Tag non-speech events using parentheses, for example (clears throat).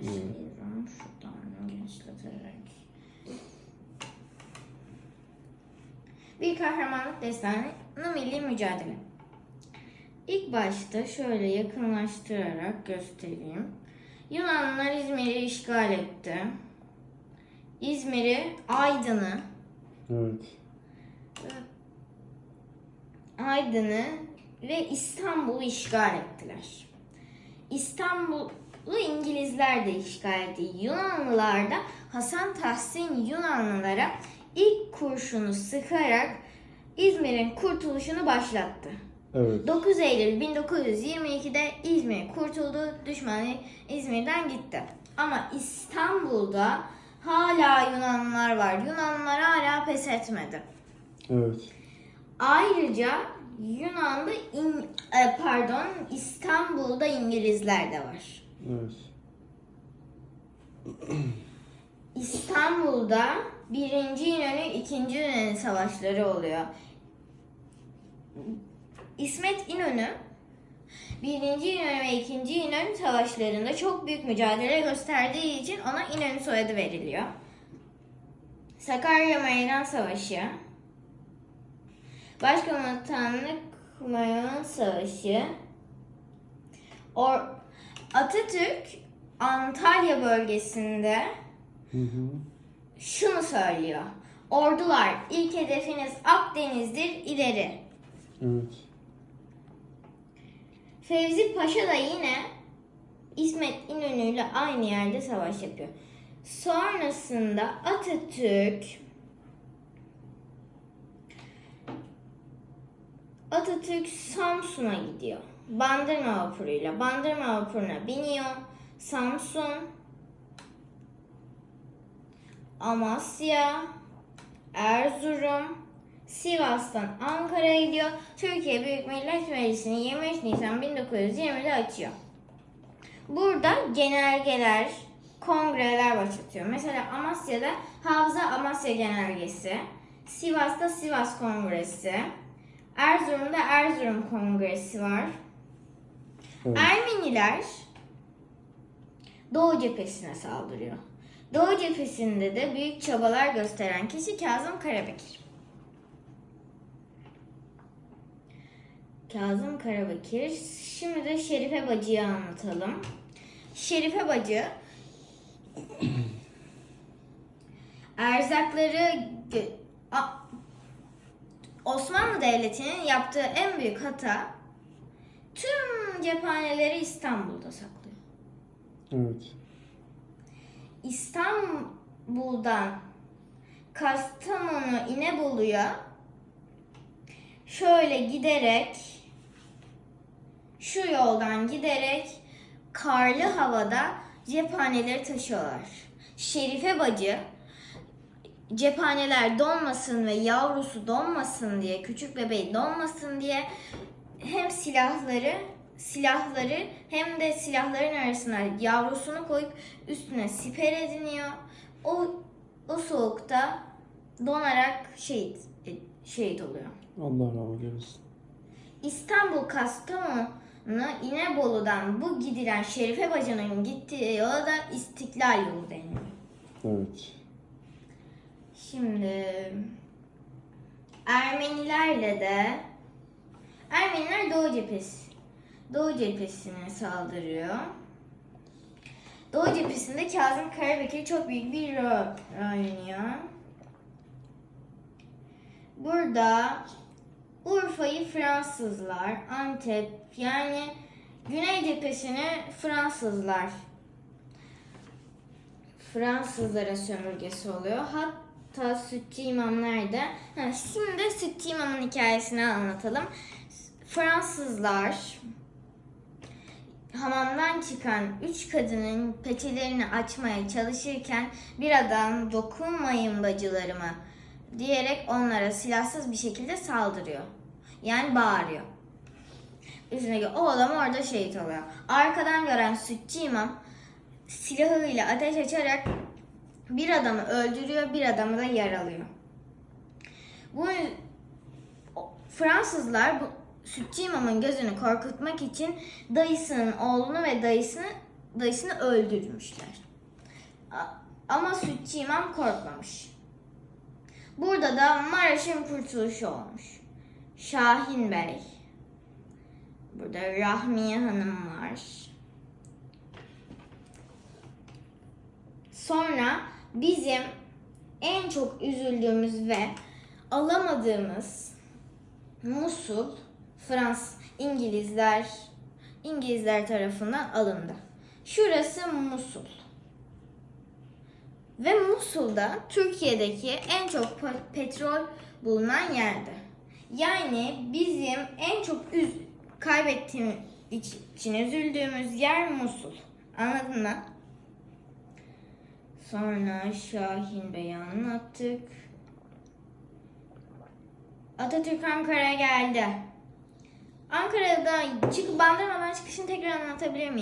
Başlıyorum şuradan genişleterek. Bir kahramanlık destanı milli mücadele. İlk başta şöyle yakınlaştırarak göstereyim. Yunanlılar İzmir'i işgal etti. İzmir'i, Aydın'ı, Evet. Aydın'ı ve İstanbul'u işgal ettiler. İstanbul'u İngilizler de işgal etti. Yunanlılar da Hasan Tahsin Yunanlılara ilk kurşunu sıkarak İzmir'in kurtuluşunu başlattı. Evet. 9 Eylül 1922'de İzmir kurtuldu. Düşmanı İzmir'den gitti. Ama İstanbul'da hala Yunanlılar var. Yunanlılar hala pes etmedi. Evet. Ayrıca Yunan'da İng- e, pardon İstanbul'da İngilizler de var. Evet. İstanbul'da birinci İnönü, ikinci İnönü savaşları oluyor. İsmet İnönü birinci İnönü ve ikinci İnönü savaşlarında çok büyük mücadele gösterdiği için ona İnönü soyadı veriliyor. Sakarya Meydan Savaşı, Başkomutanlık Meydan Savaşı, Or Atatürk Antalya bölgesinde Hı hı. şunu söylüyor. Ordular ilk hedefiniz Akdeniz'dir ileri. Evet. Fevzi Paşa da yine İsmet İnönü ile aynı yerde savaş yapıyor. Sonrasında Atatürk Atatürk Samsun'a gidiyor. Bandırma vapuruyla. Bandırma vapuruna biniyor. Samsun, Amasya, Erzurum, Sivas'tan Ankara'ya gidiyor. Türkiye Büyük Millet Meclisi'ni 23 Nisan 1920'de açıyor. Burada genelgeler, kongreler başlatıyor. Mesela Amasya'da Havza Amasya Genelgesi, Sivas'ta Sivas Kongresi, Erzurum'da Erzurum Kongresi var. Evet. Ermeniler Doğu cephesine saldırıyor. Doğu cephesinde de büyük çabalar gösteren kişi Kazım Karabekir. Kazım Karabekir. Şimdi de Şerife Bacı'yı anlatalım. Şerife Bacı (clears throat) erzakları Osmanlı Devleti'nin yaptığı en büyük hata tüm cephaneleri İstanbul'da saklıyor. Evet. İstanbul'dan Kastamonu İnebolu'ya şöyle giderek şu yoldan giderek karlı havada cephaneleri taşıyorlar. Şerife bacı cephaneler donmasın ve yavrusu donmasın diye, küçük bebeği donmasın diye hem silahları silahları hem de silahların arasına yavrusunu koyup üstüne siper ediniyor. O o soğukta donarak şehit şehit oluyor. Allah rahmet eylesin. İstanbul Kastamonu İnebolu'dan bu gidilen Şerife Bacı'nın gittiği yola da İstiklal Yolu deniyor. Evet. Şimdi Ermenilerle de Ermeniler Doğu cephesi Doğu cephesine saldırıyor. Doğu cephesinde Kazım Karabekir çok büyük bir rol oynuyor. Burada Urfa'yı Fransızlar, Antep yani Güney cephesini Fransızlar Fransızlara sömürgesi oluyor. Hatta Sütçü imamlar da. Ha, şimdi Sütçü imamın hikayesini anlatalım. Fransızlar hamamdan çıkan üç kadının peçelerini açmaya çalışırken bir adam dokunmayın bacılarıma diyerek onlara silahsız bir şekilde saldırıyor. Yani bağırıyor. Üstüne o adam orada şehit oluyor. Arkadan gören sütçü imam silahıyla ateş açarak bir adamı öldürüyor, bir adamı da yaralıyor. Bu Fransızlar bu sütçü imamın gözünü korkutmak için dayısının oğlunu ve dayısını dayısını öldürmüşler. Ama Sütçü İmam korkmamış. Burada da Maraş'ın kurtuluşu olmuş. Şahin Bey. Burada Rahmiye Hanım var. Sonra bizim en çok üzüldüğümüz ve alamadığımız Musul Frans İngilizler İngilizler tarafından alındı. Şurası Musul. Ve Musul'da Türkiye'deki en çok pe- petrol bulunan yerde. Yani bizim en çok üz kaybettiğimiz için üzüldüğümüz yer Musul. Anladın mı? Sonra Şahin Bey'i anlattık. Atatürk Ankara'ya geldi. Ankara'da çıkıp bandırmadan çıkışını tekrar anlatabilir miyim?